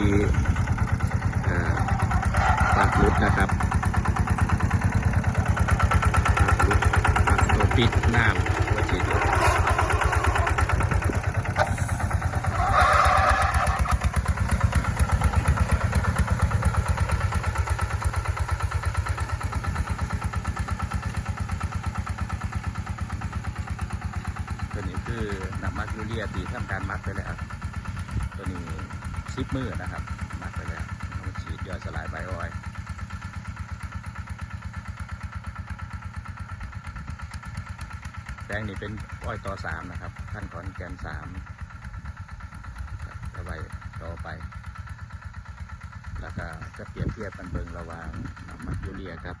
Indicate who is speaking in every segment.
Speaker 1: ดีเอ่อปลักลุดนะครับปลักลุดปลักตัวปิดน้ำหัวฉีดตัวนี้คือน้ำมักยูเรียตีทำการมักไปแล้วตัวนี้ ซิปมือนะครับมักไปแล้วฉีดย่อยสลายใบอ้อยแปลงนี้เป็นอ้อยต่อสามนะครับขั้นตอนแกนสามเอาไว้ต่อไป แล้วก็จะเปรียบเทียบกันเบิงระหว่างน้ำมันยูเรียครับ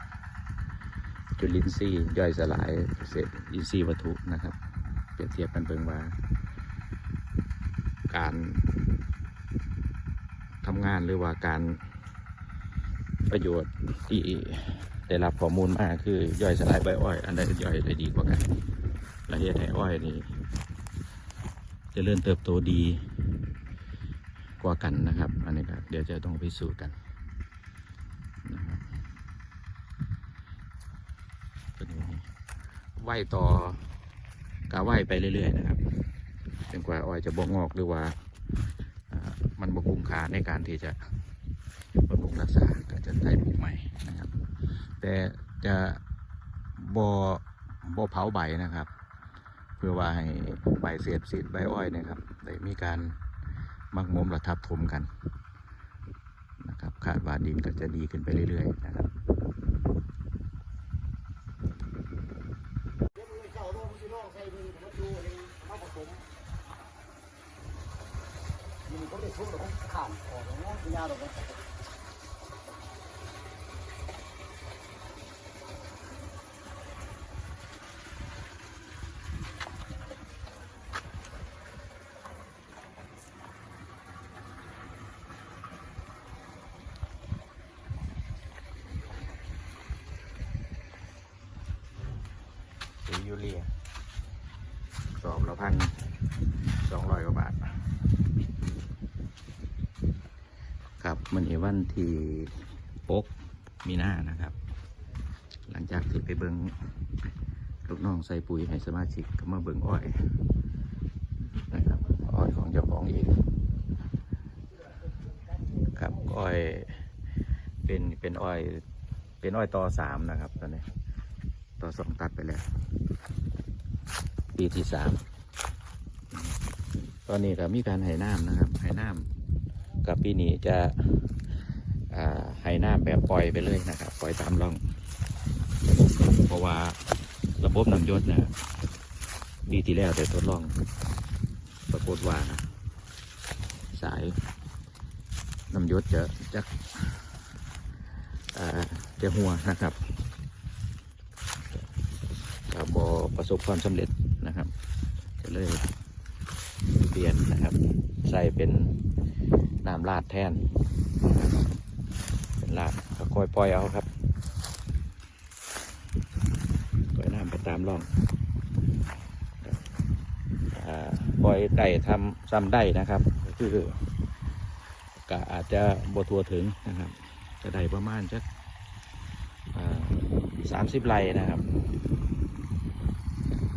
Speaker 1: จุลินทรีย์ย่อยสลายเศษอินทรีย์วัตถุนะครับ เปรียบเทียบกันเบิงว่า การำงานหรือว่าการประโยชน์ที่ได้รับข้อมูลมาคือย่อยสลายใบอ้อย อันใดย่อยได้ดีกว่ากันและเฮ็ดให้อ้อยนี่จะเริ่มเติบโตดีกว่ากันนะครับ อันนี้ก็เดี๋ยวจะต้องพิสูจน์กันนะครับตัวนี้ไหวต่อกาไหวไปเรื่อยๆนะครับจนกว่าอ้อยจะบกงอกหรือว่า มันบกุ้มค่าในการที่จะบำรุงรักษาก็จะได้ปลูกใหม่นะครับ แต่จะบ่บ่เผาใบนะครับ เพื่อว่าให้ใบเศษสีใบอ้อยนะครับได้มีการมักหมมระทับถมกันนะครับคาดว่าดินก็จะดีขึ้นไปเรื่อยๆนะครับ
Speaker 2: มันก็ได้ทุกข์แล้วก็ขามออกแล้วนะยาเราก็
Speaker 1: สียูเรียสอบละพันสองร้อยกว่าบาท มันเอวันที่ปกมีหน้านะครับ หลังจากที่ไปเบิงลูกน้องใส่ปุ๋ยให้สมาชิกก็มาเบิงอ้อยนะครับอ้อยของเจ้าของเองครับอ้อยเป็นเป็นอ้อย เป็นอ้อยต่อสามนะครับตอนนี้ต่อสองตัดไปแล้ว ปีที่สามตอนนี้ก็มีการให้น้ำนะครับให้น้ำ กับปีนี้จะให้น้ำแบบปล่อยไปเลยนะครับ ปล่อยตามร่อง เพราะว่าระบบน้ำยศนะปีที่แล้วได้ทดลอง ปรากฏว่า สายน้ำยศจะจะจะหัวนะครับก็บอประสบความสำเร็จนะครับ ก็เลยเปลี่ยนนะครับ ใส่เป็น น้ำลาดแทน เป็นลาดก็ค่อยปล่อยเอาครับปล่อยน้ำไปตามร่องอ่าปล่อยได้ทำซ้ำได้นะครับคือก็อาจจะบทัวถึงนะครับ จะได้ประมาณสักสามสิบไร่นะครับ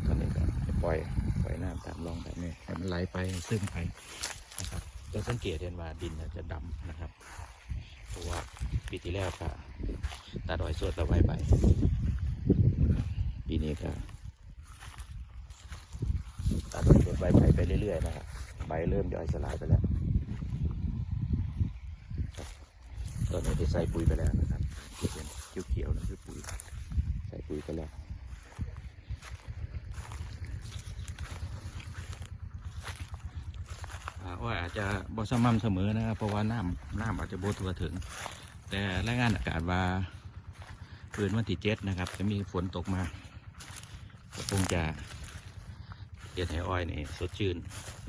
Speaker 1: ตอนนี้ก็ปล่อยปล่อยน้ำตามร่องแบบนี้ให้มันไหลไปซึมไป จะสังเกตเห็นว่าดินจะดำนะครับ เพราะว่าปีที่แล้วก็ตาดอยสวดเราไว้ไป ปีนี้ก็ตาดอยสวดไว้ไปไปเรื่อยๆนะครับใบเริ่มย่อยสลายไปแล้วตอนนี้ได้ใส่ปุ๋ยไปแล้วนะครับเห็นเขียวๆนะคือปุ๋ยใส่ปุ๋ยไปแล้ว อ่าอ้อยอา จะบ่สม่ำเสมอนะครับเพราะว่าน้ำน้ำอาจจะบ่ทั่วถึง แต่รายงานอากาศว่าคืนวันที่เจ็ดนะครับ จะมีฝนตกมาก็คงจะเฮ็ดให้อ้อยนี่สดชื่น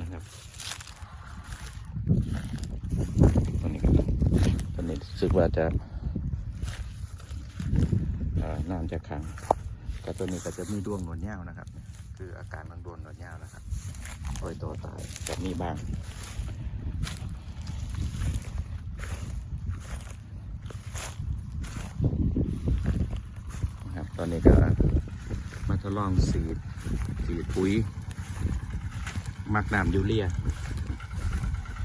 Speaker 1: นะครับตอนนี้ตอนนี้รู้สึกว่าจะน้ำจะขังก็ตัวนี้ก็จะมีดวงหนวดเงาวนะครับ คืออาการของดวงหนวดเงาวนะครับอ้อยตัวตายแต่มีบ้าง อนนี้ก็มาทดลองสีดสีดปุ๋ยมักน้ำยูเรีย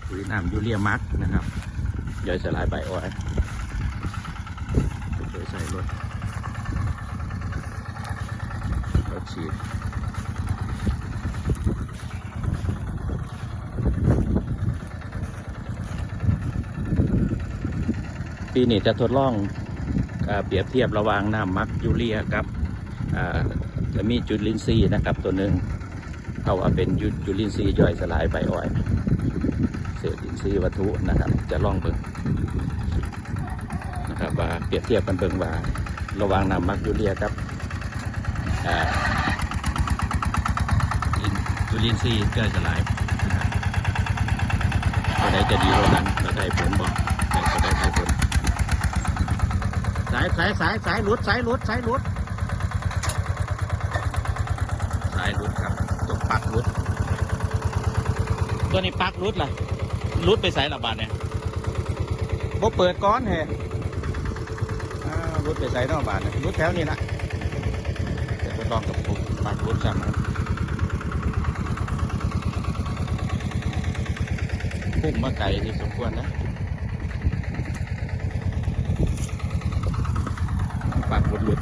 Speaker 1: ปุ๋ยน้ำยูเรียมักนะครับย่อยสลายใบอ้อยโดยใส่รถรถฉีดปีนี้จะทดลอง เปรียบเทียบระหว่างน้ำมักยูเรียกับจะมีจุลินทรีย์นะครับตัวหนึ่งเขาว่าเป็นจุลินทรีย์ย่อยสลายใบอ้อยเศษอินทรีย์วัตถุนะครับ จะล่องเบิ่งนะครับว่าเปรียบเทียบกันเบิ่งว่าระหว่างน้ำมักยูเรียกับจุลินทรีย์ย่อยสลายนะครับตัวใดจะดีกว่ากันเราได้ผลบอกก็ได้ผล สายสายสายสายหลุดสายหลุดสายหลุดสายหลุดครับตัวปลักหลุด ตัวนี้ปลักหลุดล่ะหลุดไปสายระบาดเนี่ยบ่เปิดก้อนแฮะอ้าวหลุดไปสายนอกบาดเนี่ยหลุดแถวนี้ละเดี๋ยวไปลองกับผมปลักหลุดซ้ำครับพุ่งมาไกลที่สมควรนะ ปากกดหลุด